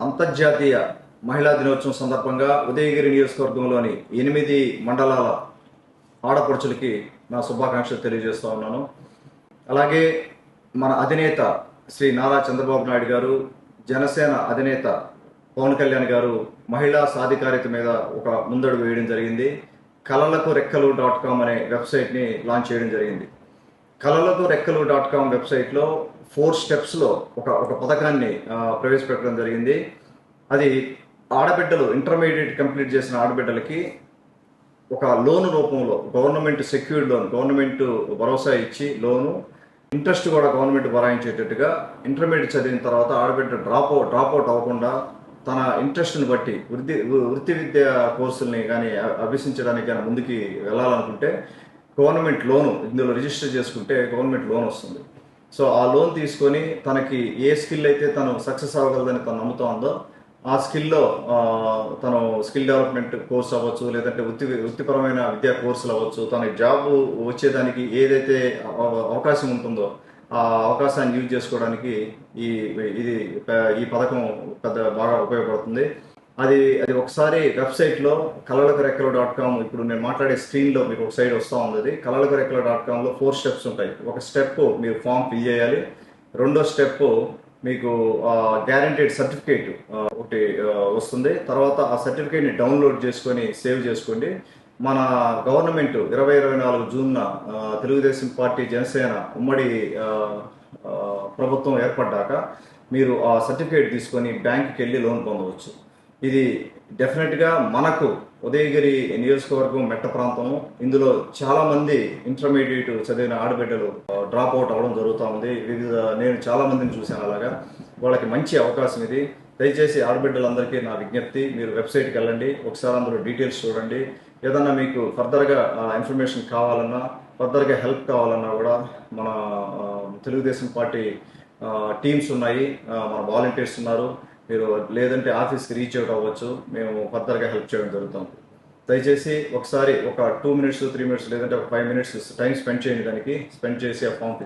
అంతర్జాతీయ మహిళా దినోత్సవం సందర్భంగా ఉదయగిరి నియోజకవర్గంలోని ఎనిమిది మండలాల ఆడపడుచులకి నా శుభాకాంక్షలు తెలియజేస్తూ ఉన్నాను. అలాగే మన అధినేత శ్రీ నారా చంద్రబాబు నాయుడు గారు జనసేన అధినేత పవన్ కళ్యాణ్ గారు మహిళా సాధికారిత మీద ఒక ముందడుగు వేయడం జరిగింది. కలలకు రెక్కలు డాట్ కామ్ అనే వెబ్సైట్ని లాంచ్ చేయడం జరిగింది. కలలకు రెక్కలు డాట్ కామ్ వెబ్సైట్లో ఫోర్ స్టెప్స్లో ఒక ఒక పథకాన్ని ప్రవేశపెట్టడం జరిగింది. అది ఆడబిడ్డలు ఇంటర్మీడియట్ కంప్లీట్ చేసిన ఆడబిడ్డలకి ఒక లోన్ రూపంలో గవర్నమెంట్ సెక్యూర్డ్ లోన్ గవర్నమెంట్ భరోసా ఇచ్చి లోను ఇంట్రెస్ట్ కూడా గవర్నమెంట్ భరాయించేటట్టుగా ఇంటర్మీడియట్ చదివిన తర్వాత ఆడబిడ్డ డ్రాప్ అవుట్ డ్రాప్ అవుట్ అవ్వకుండా తన ఇంట్రెస్ట్ని బట్టి వృత్తి వృత్తి విద్య కోర్సుల్ని కానీ అభ్యసించడానికి కానీ ముందుకి వెళ్ళాలనుకుంటే గవర్నమెంట్ లోను ఇందులో రిజిస్టర్ చేసుకుంటే గవర్నమెంట్ లోన్ వస్తుంది. సో ఆ లోన్ తీసుకొని తనకి ఏ స్కిల్ అయితే తను సక్సెస్ అవ్వగలదని తను నమ్ముతా ఉందో ఆ స్కిల్లో తను స్కిల్ డెవలప్మెంట్ కోర్స్ అవ్వచ్చు లేదంటే వృత్తి వృత్తిపరమైన విద్యా కోర్సులు అవ్వచ్చు తన జాబ్ వచ్చేదానికి ఏదైతే అవకాశం ఉంటుందో ఆ అవకాశాన్ని యూజ్ చేసుకోవడానికి ఈ ఇది ఈ పథకం పెద్ద బాగా ఉపయోగపడుతుంది. అది అది ఒకసారి వెబ్సైట్లో కలలకు రెక్కలు డాట్ కామ్ ఇప్పుడు నేను మాట్లాడే స్క్రీన్లో మీకు ఒక సైడ్ వస్తూ ఉంది అది కలలకు రెక్కలు డాట్ కామ్లో ఫోర్ స్టెప్స్ ఉంటాయి. ఒక స్టెప్ మీరు ఫామ్ ఫిల్ చేయాలి. రెండో స్టెప్ మీకు గ్యారంటీడ్ సర్టిఫికేట్ ఒకటి వస్తుంది. తర్వాత ఆ సర్టిఫికేట్ని డౌన్లోడ్ చేసుకొని సేవ్ చేసుకోండి. మన గవర్నమెంట్ ఇరవై ఇరవై నాలుగు జూన్న తెలుగుదేశం పార్టీ జనసేన ఉమ్మడి ప్రభుత్వం ఏర్పడ్డాక మీరు ఆ సర్టిఫికేట్ తీసుకొని బ్యాంకుకి వెళ్ళి లోన్ పొందవచ్చు. ఇది డెఫినెట్గా మనకు ఉదయగిరి నియోజకవర్గం మెట్ట ప్రాంతం ఇందులో చాలా మంది ఇంటర్మీడియట్ చదివిన ఆడబిడ్డలు డ్రాప్ అవుట్ అవ్వడం జరుగుతూ ఉంది. వివిధ నేను చాలా మందిని చూశాను అలాగా. వాళ్ళకి మంచి అవకాశం ఇది. దయచేసి ఆడబిడ్డలందరికీ నా విజ్ఞప్తి మీరు వెబ్సైట్కి వెళ్ళండి. ఒకసారి అందులో డీటెయిల్స్ చూడండి. ఏదన్నా మీకు ఫర్దర్గా ఇన్ఫర్మేషన్ కావాలన్నా ఫర్దర్గా హెల్ప్ కావాలన్నా కూడా మన తెలుగుదేశం పార్టీ టీమ్స్ ఉన్నాయి. మన వాలంటీర్స్ ఉన్నారు. మీరు లేదంటే ఆఫీస్కి రీచ్ అవుట్ అవ్వచ్చు. మేము ఫర్దర్గా హెల్ప్ చేయడం జరుగుతాం. దయచేసి ఒకసారి ఒక టూ మినిట్స్ త్రీ మినిట్స్ లేదంటే ఒక ఫైవ్ మినిట్స్ టైం స్పెండ్ చేయండి దానికి. స్పెండ్ చేసి ఆ ఫామ్